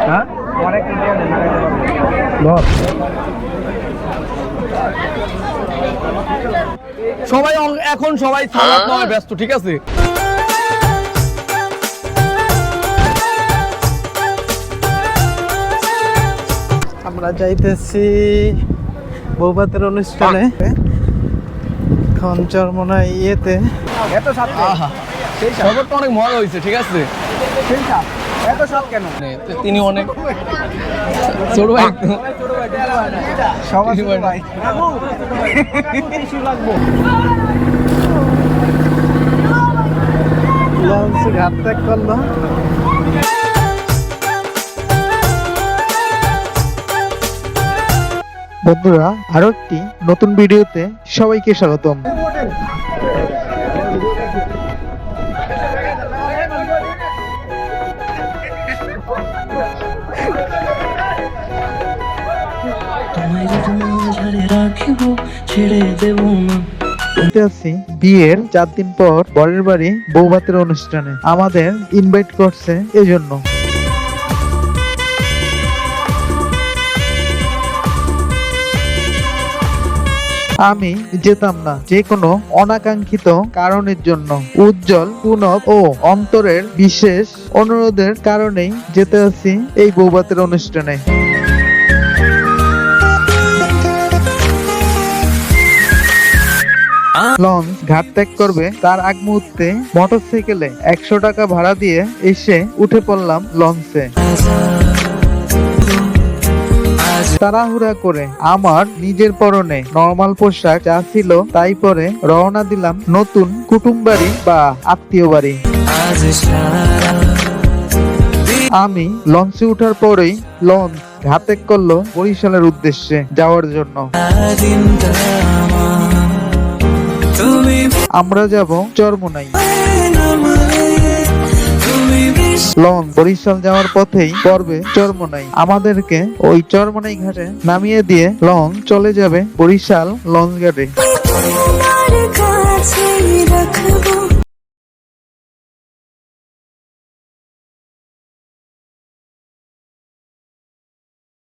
হ্যাঁ? সবাই এখন সবাই সালাদ নামে ব্যস্ত ঠিক আছে? আমরা যাইতেছি বৌভাতের অনুষ্ঠানে। খঞ্চর মনে হয় ইয়েতে। এত আহা। খবরটা অনেক মজা হয়েছে ঠিক আছে? মানে তিনি অনেক ছোট ভাই। ভাই। লঞ্চ ঘাট ত্যাগ করল। বন্ধুরা আরও একটি নতুন ভিডিওতে সবাইকে স্বাগতম। বিয়ের চার দিন পর বরের বাড়ি বউ ভাতের অনুষ্ঠানে। আমাদের ইনভাইট করছে এজন্য। আমি যেতাম না, যে কোনো অনাকাঙ্ক্ষিত কারণের জন্য। উজ্জ্বল, পুনব ও অন্তরের বিশেষ অনুরোধের কারণেই যেতে আছি এই বৌভাতের অনুষ্ঠানে। লঞ্চ ঘাট ত্যাগ করবে, তার আগ মুহূর্তে মোটরসাইকেলে একশো টাকা ভাড়া দিয়ে এসে উঠে পড়লাম লঞ্চে। তাড়াহুড়া করে আমার নিজের পরনে নর্মাল পোশাক যা ছিল তাই পরে রওনা দিলাম নতুন কুটুম বাড়ি বা আত্মীয় বাড়ি। আমি লঞ্চে উঠার পরেই লঞ্চ ত্যাগ করল বরিশালের উদ্দেশ্যে যাওয়ার জন্য। আমার যাব চরমোনাই। লং বরিশাল যাওয়ার পথেই পড়বে চরমোনাই। আমাদেরকে ওই চরমোনাই ঘাটে নামিয়ে দিয়ে লং চলে যাবে বরিশাল লঞ্চ ঘাটে